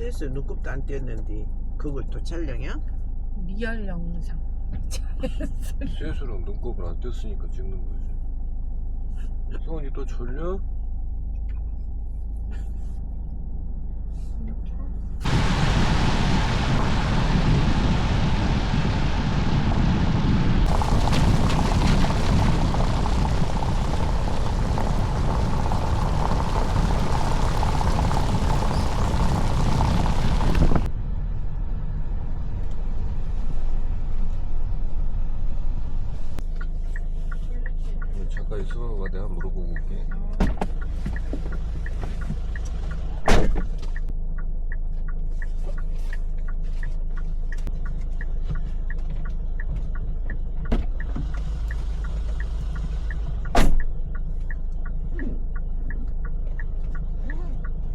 차에서 눈곱도 안 띄었는데 그걸 또 촬영이야? 리얼 영상. 쇠수랑 눈곱을 안 뗐으니까 찍는 거지. 성원이 또 졸려? 잠깐 있어봐. 내가 물어보고 올게.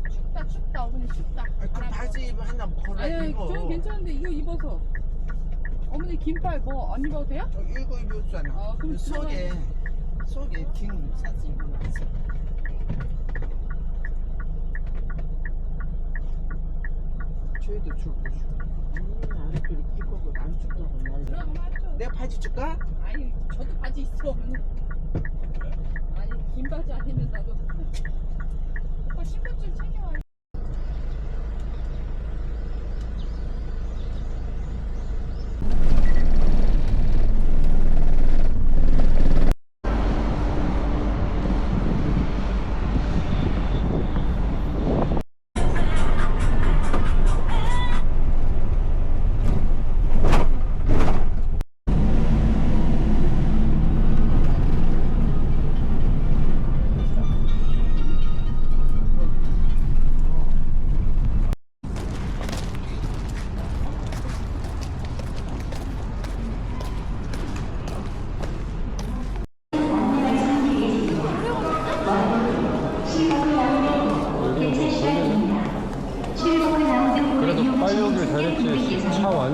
춥다 춥다 어머니 춥다. 아, 그 바지 입어 하나 걸어 아니 입어 저는 괜찮은데 이거 입어서. 어머니 긴팔 뭐 안 입어도 돼요? 저 이거 입었잖아 아, 그럼 그 속에 속에 긴 사진 입어놨어 쟤도 춥고 춥고 음, 아래끼리 끼고 안 춥다고 난리 그럼 맞죠. 내 바지 줄까? 아니 저도 바지 있어. 아니 긴 바지 아니면 나도. 오빠 신분증 챙겨와.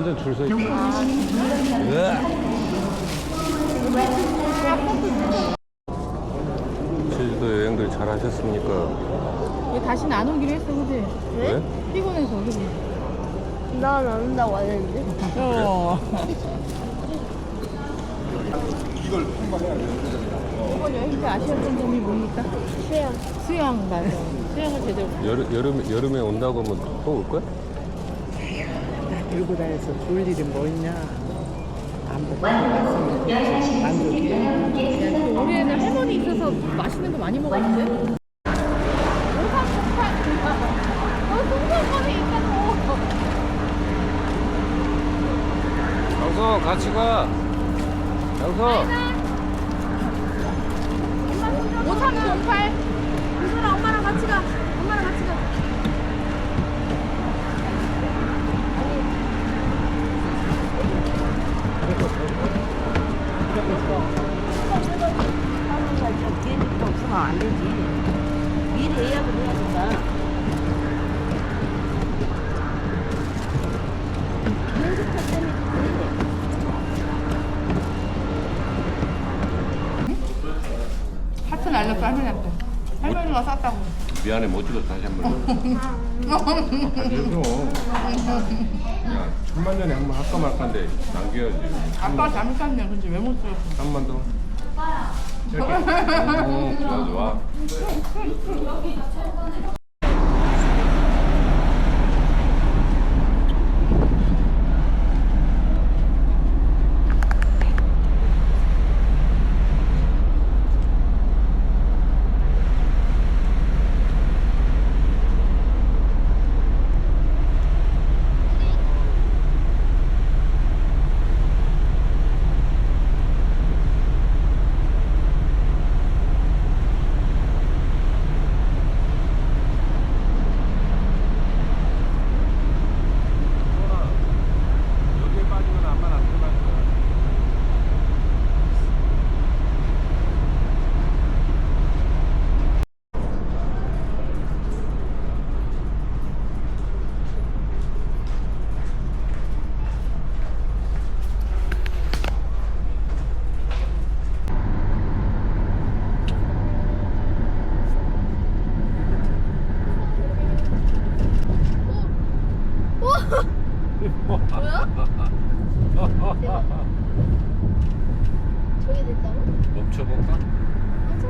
완전 줄 서 있고. 제주도 여행들 잘 하셨습니까? 얘 다시는 안 오기로 했어 그지? 왜? 피곤해서 그지? 난 안 온다고 안 했는데. 어. 이번 여행 때 아쉬웠던 점이 뭡니까? 수영. 수영 맞아. 수영을 제대로 여름, 여름, 여름에 온다고 하면 또 올 거야? 들고 다녀서 좋을 일이 뭐 있냐? 안 먹고 갔으면 만족해 우리에는 할머니 있어서 맛있는 거 많이 먹었는데. 양서 같이 가. 양서. 5308 유솔아 엄마랑 같이 가. 엄마랑 같이 가. 비행기가 없으면 안 되지 미리 예약을 해야 된다 하트 날렸어 할머니 한테. 할머니가 쌌다고. 미안해 못 찍었어 다시 한 번. 다시 해줘. 야 천만 년에 한 번 할까 말까인데 남겨야지. 아빠 잘못 쌌네. 근데 왜못 썼어? 한번 더. 이렇게. 오, 좋아 좋아. 멈춰볼까? 맞아.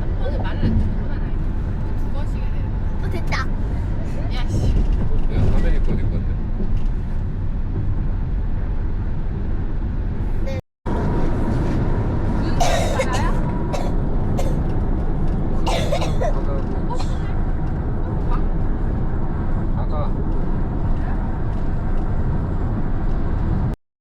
한 번에 말을 안 듣는구나 나이두 번씩 해야 되는 어 됐다. 야씨. 내가 화면이 꺼진 건데.